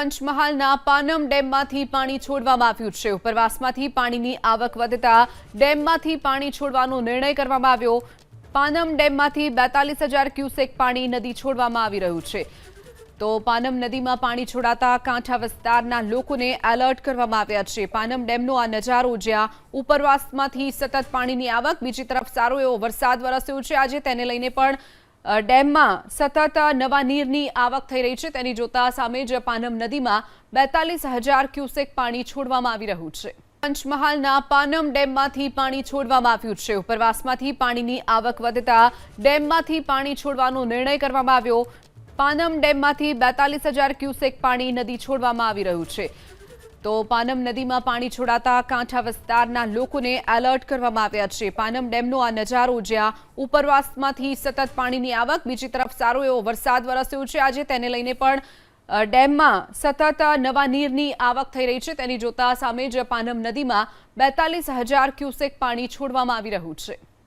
પંચમહાલના પાનમ ડેમમાંથી પાણી છોડવામાં આવ્યું છે. ઉપરવાસમાંથી પાણીની આવક વધતા ડેમમાંથી પાણી છોડવાનો નિર્ણય કરવામાં આવ્યો. પાનમ ડેમમાંથી બેતાલીસ હજાર ક્યુસેક પાણી નદી છોડવામાં આવી રહ્યું છે. તો પાનમ નદીમાં પાણી છોડાતા કાંઠા વિસ્તારના લોકોને એલર્ટ કરવામાં આવ્યા છે. પાનમ ડેમનો આ નજારો જ્યાં ઉપરવાસમાંથી સતત પાણીની આવક, બીજી તરફ સારો એવો વરસાદ વરસ્યો છે. આજે તેને લઈને પણ ડેમમાં સતત નવા નીરની આવક થઈ રહી છે. તેની જોતા સામે જ પાનમ નદીમાં બેતાલીસ હજાર ક્યુસેક પાણી છોડવામાં આવી રહ્યું છે. પંચમહાલના પાનમ ડેમમાંથી પાણી છોડવામાં આવ્યું છે. ઉપરવાસમાંથી પાણીની આવક વધતા ડેમમાંથી પાણી છોડવાનો નિર્ણય કરવામાં આવ્યો. પાનમ ડેમમાંથી બેતાલીસ હજાર ક્યુસેક પાણી નદી છોડવામાં આવી રહ્યું છે. તો પાનમ નદીમાં પાણી છોડાતા કાંઠા વિસ્તારના લોકોને એલર્ટ કરવામાં આવ્યા છે. પાનમ ડેમનો આ નજારો જ્યાં ઉપરવાસમાંથી સતત પાણીની આવક, બીજી તરફ સારો એવો વરસાદ વરસ્યો છે. આજે તેને લઈને પણ ડેમમાં સતત નવા નીરની આવક થઈ રહી છે. તેની જોતા સામે જ પાનમ નદીમાં બેતાલીસ હજાર ક્યુસેક પાણી છોડવામાં આવી રહ્યું છે.